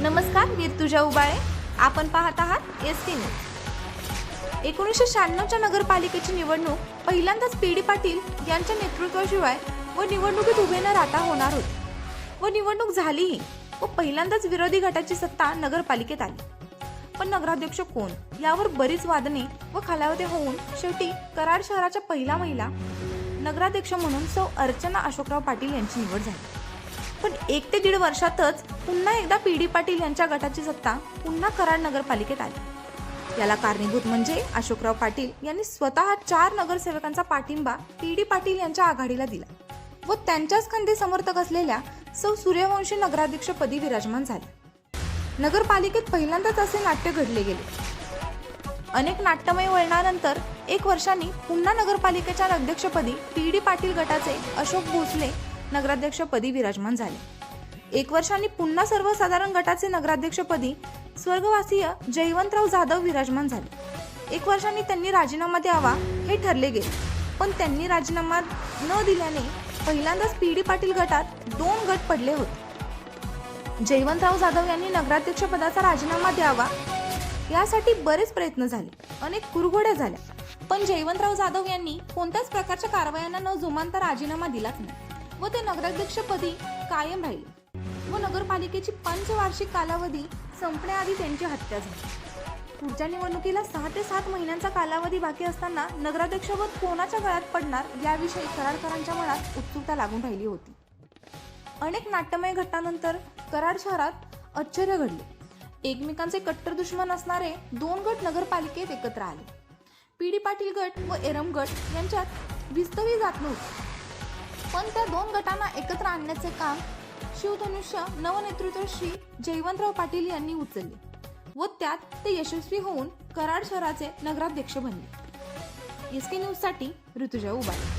नमस्कार मी तुझ्या उबाळे. आपण पाहत आहात एस टी न्यूज. एकोणीसशे शहाण्णवच्या नगरपालिकेची निवडणूक पहिल्यांदाच पी डी पाटील यांच्या नेतृत्वाशिवाय व निवडणुकीत उभे न राहता होणार होती. व निवडणूक झालीही व पहिल्यांदाच विरोधी गटाची सत्ता नगरपालिकेत आली. पण नगराध्यक्ष कोण? यावर बरीच वादने व खालावते होऊन शेवटी कराड शहराच्या पहिला महिला नगराध्यक्ष म्हणून सौ अर्चना अशोकराव पाटील यांची निवड झाली. पण एक ते दीड वर्षातच पुन्हा एकदा पी डी पाटील यांच्या गटाची सत्ता पुन्हा कराड नगरपालिकेत आली. याला कारणीभूत म्हणजे अशोकराव पाटील यांनी स्वतः चार नगरसेवकांचा पाठिंबा पी डी पाटील यांच्या आघाडीला दिला व त्यांच्याच खंदे समर्थक असलेल्या सौ सूर्यवंशी नगराध्यक्षपदी विराजमान झाले. नगरपालिकेत पहिल्यांदाच असे नाट्य घडले गेले. अनेक नाट्यमय वळणानंतर एक वर्षांनी पुन्हा नगरपालिकेच्या अध्यक्षपदी पी डी पाटील गटाचे अशोक भोसले नगराध्यक्षपदी विराजमान झाले. एक वर्षांनी पुन्हा सर्वसाधारण गटाचे नगराध्यक्षपदी स्वर्गवासीय जयवंतराव जाधव विराजमान झाले. एक वर्षांनी त्यांनी राजीनामा द्यावा हे ठरले गेले. पण त्यांनी राजीनामा न दिल्याने पहिल्यांदाच पी डी पाटील गटात दोन गट पडले होते. जयवंतराव जाधव यांनी नगराध्यक्षपदाचा राजीनामा द्यावा यासाठी बरेच प्रयत्न झाले. अनेक कुरघोड्या झाल्या. पण जयवंतराव जाधव यांनी कोणत्याच प्रकारच्या कारवायांना न जुमानता राजीनामा दिलाच नाही. व ते नगराध्यक्षपदी कायम राहिले. व नगरपालिकेची पंचवार्षिक कालावधी संपण्याआधी त्यांची हत्या झाली. पुढच्या निवडणुकीला सहा ते सात महिन्यांचा कालावधी बाकी असताना नगराध्यक्षपद कोणाच्या गळ्यात पडणार याविषयी कराडकरांच्या मनात उत्सुकता लागून राहिली होती. अनेक नाट्यमय घटनानंतर कराड शहरात आश्चर्य घडले. एकमेकांचे कट्टर दुश्मन असणारे दोन गट नगरपालिकेत एकत्र आले. पी डी पाटील गट व एरम गट यांच्यात विस्तवी जात नव्हती. पण त्या दोन गटांना एकत्र आणण्याचे काम शिवधनुष्य नवनेतृत्व श्री जयवंतराव पाटील यांनी उचलले व त्यात ते यशस्वी होऊन कराड शहराचे नगराध्यक्ष बनले. एस के न्यूजसाठी ऋतुजा उबाळे